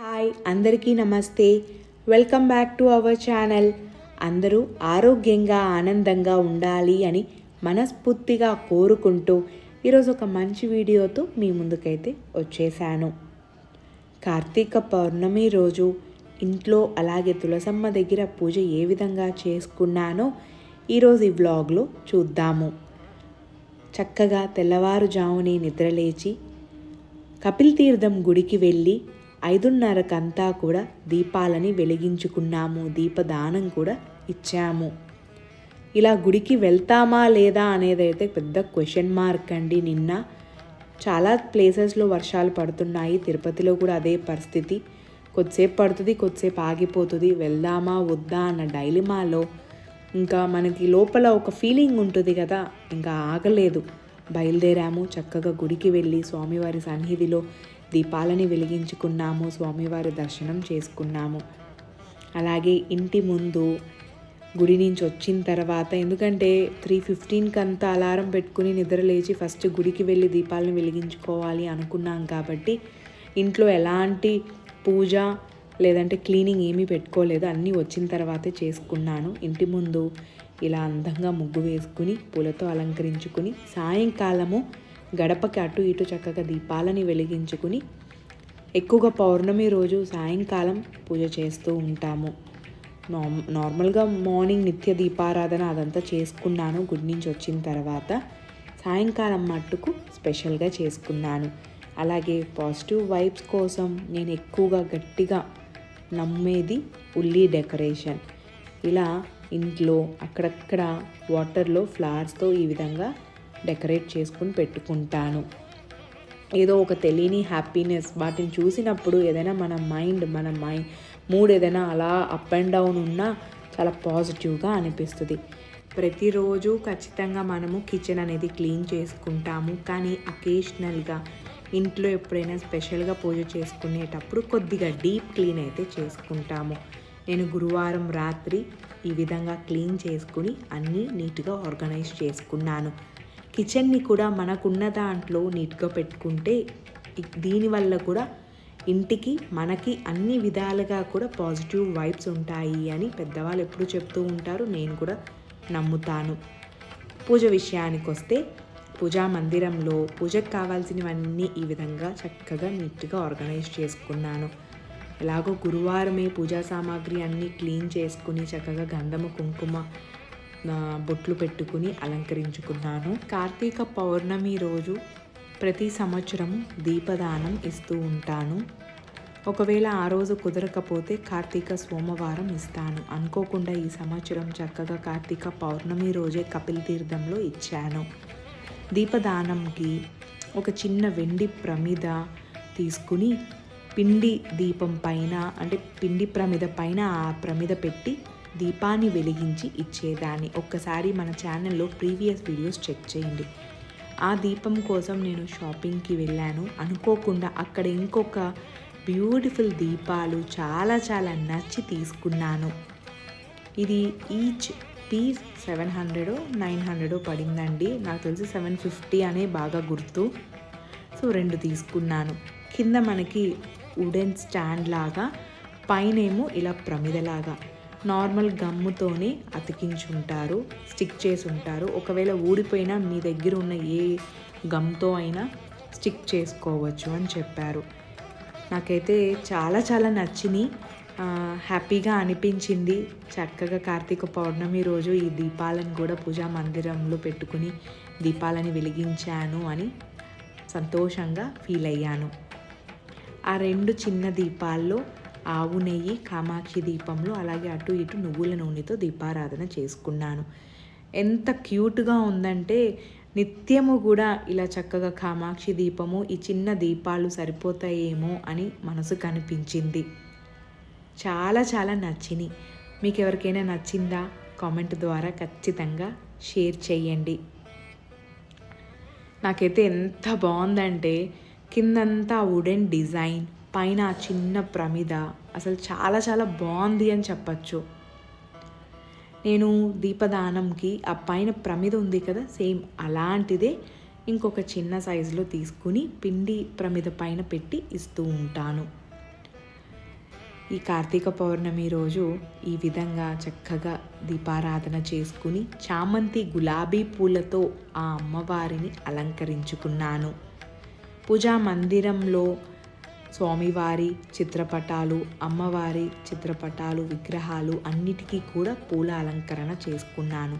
Hi అందరికీ నమస్తే. Welcome back to our channel. అందరూ ఆరోగ్యంగా ఆనందంగా ఉండాలి అని మనస్ఫూర్తిగా కోరుకుంటూ ఈరోజు ఒక మంచి వీడియోతో మీ ముందుకైతే వచ్చేసాను. కార్తీక పౌర్ణమి రోజు ఇంట్లో అలాగే తులసమ్మ దగ్గర పూజ ఏ విధంగా చేసుకున్నానో ఈరోజు ఈ వ్లాగ్లో చూద్దాము. చక్కగా తెల్లవారుజామునే నిద్రలేచి కపిల్ తీర్థం గుడికి వెళ్ళి ఐదున్నరకంతా కూడా దీపాలని వెలిగించుకున్నాము దీపదానం కూడా ఇచ్చాము. ఇలా గుడికి వెళ్తామా లేదా అనేది అయితే పెద్ద క్వశ్చన్ మార్క్ అండి. నిన్న చాలా ప్లేసెస్లో వర్షాలు పడుతున్నాయి. తిరుపతిలో కూడా అదే పరిస్థితి. కొద్దిసేపు పడుతుంది కొద్దిసేపు ఆగిపోతుంది. వెళ్దామా వద్దా అన్న డైలిమాలో ఇంకా మనకి లోపల ఒక ఫీలింగ్ ఉంటుంది కదా ఇంకా ఆగలేదు. బయలుదేరాము చక్కగా గుడికి వెళ్ళి స్వామివారి సన్నిధిలో దీపాలని వెలిగించుకున్నాము స్వామివారి దర్శనం చేసుకున్నాము. అలాగే ఇంటి ముందు గుడి నుంచి వచ్చిన తర్వాత ఎందుకంటే త్రీ ఫిఫ్టీన్కి అంతా అలారం పెట్టుకుని నిద్ర లేచి ఫస్ట్ గుడికి వెళ్ళి దీపాలను వెలిగించుకోవాలి అనుకున్నాం కాబట్టి ఇంట్లో ఎలాంటి పూజ లేదంటే క్లీనింగ్ ఏమీ పెట్టుకోలేదు. అన్నీ వచ్చిన తర్వాతే చేసుకున్నాను. ఇంటి ముందు ఇలా అందంగా ముగ్గు వేసుకుని పూలతో అలంకరించుకుని సాయంకాలము గడపకి అటు ఇటు చక్కగా దీపాలని వెలిగించుకుని ఎక్కువగా పౌర్ణమి రోజు సాయంకాలం పూజ చేస్తూ ఉంటాము. నార్మ్ నార్మల్గా మార్నింగ్ నిత్య దీపారాధన అదంతా చేసుకున్నాను. గుడి నుంచి వచ్చిన తర్వాత సాయంకాలం మట్టుకు స్పెషల్గా చేసుకున్నాను. అలాగే పాజిటివ్ వైబ్స్ కోసం నేను ఎక్కువగా గట్టిగా నమ్మేది ఉల్లి డెకరేషన్. ఇలా ఇంట్లో అక్కడక్కడ వాటర్లో ఫ్లవర్స్తో ఈ విధంగా డెకరేట్ చేసుకుని పెట్టుకుంటాను. ఏదో ఒక తెలియని హ్యాపీనెస్. వాటిని చూసినప్పుడు ఏదైనా మన మైండ్ మన మైండ్ మూడ్ ఏదైనా అలా అప్ అండ్ డౌన్ ఉన్నా చాలా పాజిటివ్గా అనిపిస్తుంది. ప్రతిరోజు ఖచ్చితంగా మనము కిచెన్ అనేది క్లీన్ చేసుకుంటాము. కానీ అకేషనల్గా ఇంట్లో ఎప్పుడైనా స్పెషల్గా పూజ చేసుకునేటప్పుడు కొద్దిగా డీప్ క్లీన్ అయితే చేసుకుంటాము. నేను గురువారం రాత్రి ఈ విధంగా క్లీన్ చేసుకుని అన్నీ నీట్గా ఆర్గనైజ్ చేసుకున్నాను. కిచెన్ని కూడా మనకున్న దాంట్లో నీట్గా పెట్టుకుంటే దీనివల్ల కూడా ఇంటికి మనకి అన్ని విధాలుగా కూడా పాజిటివ్ వైబ్స్ ఉంటాయి అని పెద్దవాళ్ళు ఎప్పుడు చెప్తూ ఉంటారు. నేను కూడా నమ్ముతాను. పూజ విషయానికి వస్తే పూజా మందిరంలో పూజకు కావాల్సినవన్నీ ఈ విధంగా చక్కగా నీట్గా ఆర్గనైజ్ చేసుకున్నాను. ఎలాగో గురువారమే పూజా సామాగ్రి అన్నీ క్లీన్ చేసుకుని చక్కగా గంధము కుంకుమ బొట్లు పెట్టుకుని అలంకరించుకున్నాను. కార్తీక పౌర్ణమి రోజు ప్రతి సంవత్సరం దీపదానం ఇస్తూ ఉంటాను. ఒకవేళ ఆ రోజు కుదరకపోతే కార్తీక సోమవారం ఇస్తాను. అనుకోకుండా ఈ సంవత్సరం చక్కగా కార్తీక పౌర్ణమి రోజే కపిల్ తీర్థంలో ఇచ్చాను. దీపదానంకి ఒక చిన్న వెండి ప్రమిద తీసుకుని పిండి దీపం పైన అంటే పిండి ప్రమిద పైన ఆ ప్రమిద పెట్టి దీపాన్ని వెలిగించి ఇచ్చేదాన్ని ఒక్కసారి మన ఛానల్లో ప్రీవియస్ వీడియోస్ చెక్ చేయండి. ఆ దీపం కోసం నేను షాపింగ్కి వెళ్ళాను. అనుకోకుండా అక్కడ ఇంకొక బ్యూటిఫుల్ దీపాలు చాలా చాలా నచ్చి తీసుకున్నాను. ఇది each piece seven hundred nine hundred పడిందండి. నాకు తెలిసి సెవెన్ ఫిఫ్టీ అనే బాగా గుర్తు. సో రెండు తీసుకున్నాను. కింద మనకి వుడెన్ స్టాండ్ లాగా పైనేమో ఇలా ప్రమిదలాగా. నార్మల్ గమ్ముతోనే అతికించుంటారు స్టిక్ చేసి ఉంటారు ఒకవేళ ఊడిపోయినా మీ దగ్గర ఉన్న ఏ గమ్తో అయినా స్టిక్ చేసుకోవచ్చు అని చెప్పారు. నాకైతే చాలా చాలా నచ్చినాయి హ్యాపీగా అనిపించింది. చక్కగా కార్తీక పౌర్ణమి రోజు ఈ దీపాలను కూడా పూజా మందిరంలో పెట్టుకుని దీపాలని వెలిగించాను అని సంతోషంగా ఫీల్ అయ్యాను. ఆ రెండు చిన్న దీపాల్లో ఆవు నెయ్యి కామాక్షి దీపంలో అలాగే అటు ఇటు నువ్వుల నూనెతో దీపారాధన చేసుకున్నాను. ఎంత క్యూట్గా ఉందంటే నిత్యము కూడా ఇలా చక్కగా కామాక్షి దీపము ఈ చిన్న దీపాలు సరిపోతాయేమో అని మనసు కనిపించింది. చాలా చాలా నచ్చినాయి మీకు ఎవరికైనా నచ్చిందా? కామెంట్ ద్వారా ఖచ్చితంగా షేర్ చేయండి. నాకైతే ఎంత బాగుందంటే కిందంతా వుడెన్ డిజైన్. పైన ఆ చిన్న ప్రమిద అసలు చాలా చాలా బాగుంది అని చెప్పచ్చు. నేను దీపదానంకి ఆ పైన ప్రమిద ఉంది కదా సేమ్ అలాంటిదే ఇంకొక చిన్న సైజులో తీసుకుని పిండి ప్రమిద పైన పెట్టి ఇస్తూ ఉంటాను. ఈ కార్తీక పౌర్ణమి రోజు ఈ విధంగా చక్కగా దీపారాధన చేసుకుని చామంతి గులాబీ పూలతో ఆ అమ్మవారిని అలంకరించుకున్నాను. పూజా మందిరంలో స్వామివారి చిత్రపటాలు అమ్మవారి చిత్రపటాలు విగ్రహాలు అన్నిటికీ కూడా పూల అలంకరణ చేసుకున్నాను.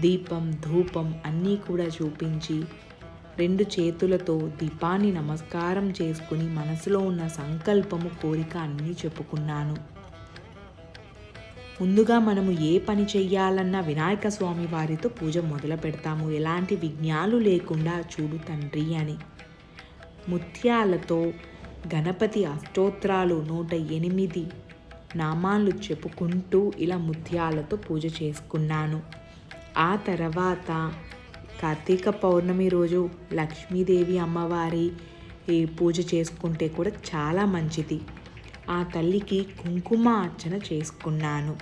దీపం ధూపం అన్నీ కూడా చూపించి రెండు చేతులతో దీపాన్ని నమస్కారం చేసుకుని మనసులో ఉన్న సంకల్పము కోరిక అన్నీ చెప్పుకున్నాను. ముందుగా మనము ఏ పని చెయ్యాలన్నా వినాయక స్వామి వారితో పూజ మొదలు పెడతాము. ఎలాంటి విఘ్నాలు లేకుండా చూడు తండ్రి అని ముత్యాలతో గణపతి అష్టోత్రాలు నూట ఎనిమిది నామాలు చెప్పుకుంటూ ఇలా ముత్యాలతో పూజ చేసుకున్నాను. ఆ తర్వాత కార్తీక పౌర్ణమి రోజు లక్ష్మీదేవి అమ్మవారి పూజ చేసుకుంటే కూడా చాలా మంచిది. ఆ తల్లికి కుంకుమ అర్చన చేసుకున్నాను.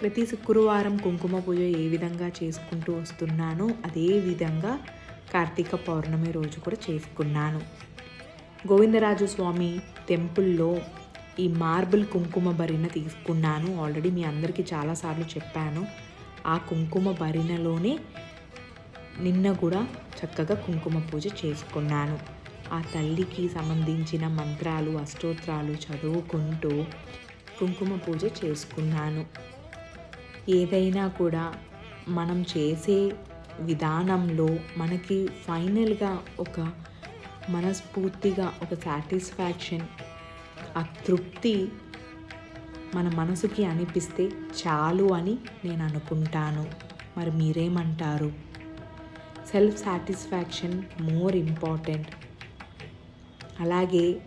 ప్రతి శుక్రవారం కుంకుమ పూజ ఏ విధంగా చేసుకుంటూ వస్తున్నానో అదే విధంగా కార్తీక పౌర్ణమి రోజు కూడా చేసుకున్నాను. గోవిందరాజు స్వామి టెంపుల్లో ఈ మార్బుల్ కుంకుమ భరిణ తీసుకున్నాను. ఆల్రెడీ మీ అందరికీ చాలాసార్లు చెప్పాను. ఆ కుంకుమ భరిణలోనే నిన్న కూడా చక్కగా కుంకుమ పూజ చేసుకున్నాను. ఆ తల్లికి సంబంధించిన మంత్రాలు అష్టోత్రాలు చదువుకుంటూ కుంకుమ పూజ చేసుకున్నాను. ఏదైనా కూడా మనం చేసే విధానంలో మనకి ఫైనల్గా ఒక మనస్ఫూర్తిగా ఒక సాటిస్ఫాక్షన్ ఆ తృప్తి మన మనసుకి అనిపిస్తే చాలు అని నేను అనుకుంటాను. మరి మీరేమంటారు? Self satisfaction more important. అలాగే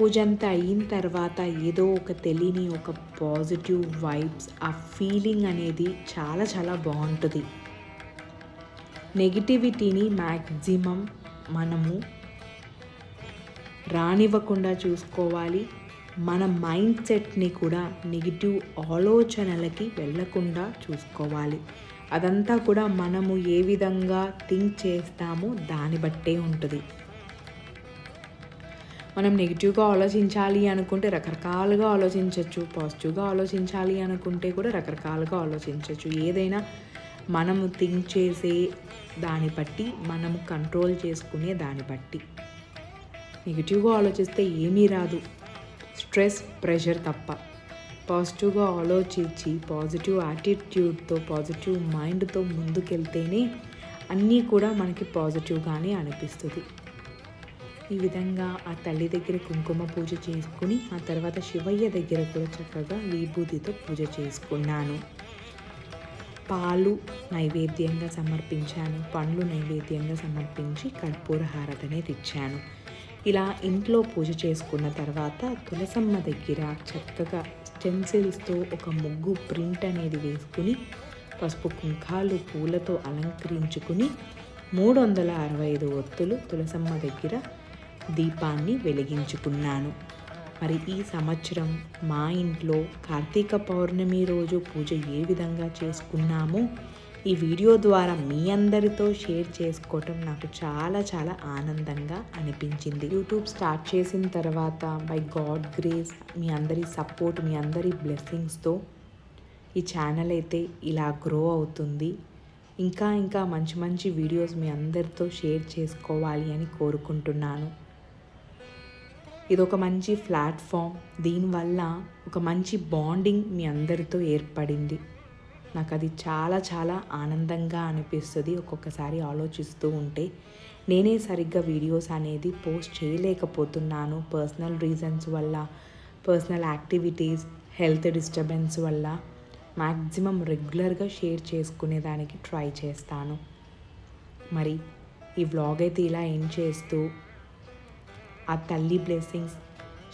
పూజ అంతా అయిన తర్వాత ఏదో ఒక తెలియని ఒక పాజిటివ్ వైబ్స్ ఆ ఫీలింగ్ అనేది చాలా చాలా బాగుంటుంది. నెగిటివిటీని మ్యాక్సిమం మనము రానివ్వకుండా చూసుకోవాలి. మన మైండ్ సెట్ని కూడా నెగిటివ్ ఆలోచనలకి వెళ్ళకుండా చూసుకోవాలి. అదంతా కూడా మనము ఏ విధంగా థింక్ చేస్తామో దాన్ని బట్టే ఉంటుంది. మనం నెగిటివ్గా ఆలోచించాలి అనుకుంటే రకరకాలుగా ఆలోచించవచ్చు పాజిటివ్గా ఆలోచించాలి అనుకుంటే కూడా రకరకాలుగా ఆలోచించవచ్చు ఏదైనా మనము థింక్ చేసే దాన్ని బట్టి మనము కంట్రోల్ చేసుకునే దాన్ని బట్టి. నెగిటివ్గా ఆలోచిస్తే ఏమీ రాదు. స్ట్రెస్ ప్రెషర్ తప్ప. పాజిటివ్గా ఆలోచించి పాజిటివ్ యాటిట్యూడ్తో పాజిటివ్ మైండ్తో ముందుకెళ్తేనే అన్నీ కూడా మనకి పాజిటివ్గానే అనిపిస్తుంది. ఈ విధంగా ఆ తల్లి దగ్గర కుంకుమ పూజ చేసుకుని ఆ తర్వాత శివయ్య దగ్గర కూడా చక్కగా విభూతితో పూజ చేసుకున్నాను. పాలు నైవేద్యంగా సమర్పించాను. పండ్లు నైవేద్యంగా సమర్పించి కర్పూర హారతనే తెచ్చాను. ఇలా ఇంట్లో పూజ చేసుకున్న తర్వాత తులసమ్మ దగ్గర చక్కగా స్టెన్సిల్స్తో ఒక ముగ్గు ప్రింట్ అనేది వేసుకుని పసుపు కుంకాలు పూలతో అలంకరించుకుని మూడు వందల అరవై ఐదు ఒత్తులు తులసమ్మ దగ్గర దీపాన్ని వెలిగించుకున్నాను. మరి ఈ సంవత్సరం మా ఇంట్లో కార్తీక పౌర్ణమి రోజు పూజ ఏ విధంగా చేసుకున్నామో? ఈ వీడియో ద్వారా మీ అందరితో షేర్ చేసుకోవటం నాకు చాలా చాలా ఆనందంగా అనిపించింది. యూట్యూబ్ స్టార్ట్ చేసిన తర్వాత బై గాడ్ గ్రేస్ మీ అందరి సపోర్ట్ మీ అందరి బ్లెస్సింగ్స్తో ఈ ఛానల్ అయితే ఇలా గ్రో అవుతుంది. ఇంకా ఇంకా మంచి మంచి వీడియోస్ మీ అందరితో షేర్ చేసుకోవాలి అని కోరుకుంటున్నాను. ఇది ఒక మంచి ప్లాట్ఫామ్ దీనివల్ల ఒక మంచి బాండింగ్ మీ అందరితో ఏర్పడింది. నాకు అది చాలా చాలా ఆనందంగా అనిపిస్తుంది ఒక్కొక్కసారి ఆలోచిస్తూ ఉంటే. నేనే సరిగ్గా వీడియోస్ అనేది పోస్ట్ చేయలేకపోతున్నాను. పర్సనల్ రీజన్స్ వల్ల పర్సనల్ యాక్టివిటీస్ హెల్త్ డిస్టర్బెన్స్ వల్ల మ్యాక్సిమం రెగ్యులర్గా షేర్ చేసుకునేదానికి ట్రై చేస్తాను. మరి ఈ వ్లాగ్ అయితే ఇలా ఏం చేస్తూ ఆ తల్లి బ్లెస్సింగ్స్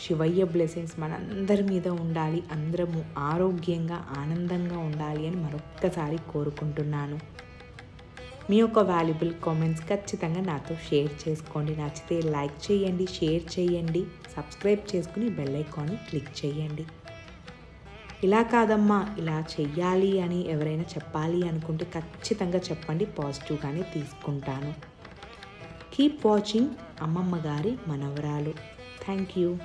శివయ్య బ్లెస్సింగ్స్ మనందరి మీద ఉండాలి. అందరము ఆరోగ్యంగా ఆనందంగా ఉండాలి అని మరొక్కసారి కోరుకుంటున్నాను. మీ యొక్క వాల్యుబుల్ కామెంట్స్ ఖచ్చితంగా నాతో షేర్ చేసుకోండి. నచ్చితే లైక్ చేయండి షేర్ చేయండి సబ్స్క్రైబ్ చేసుకుని బెల్ ఐకాన్ని క్లిక్ చేయండి. ఇలా కాదమ్మా ఇలా చెయ్యాలి అని ఎవరైనా చెప్పాలి అనుకుంటే ఖచ్చితంగా చెప్పండి పాజిటివ్గానే తీసుకుంటాను. కీప్ వాచింగ్ అమ్మమ్మ గారి మనవరాలు. Thank you.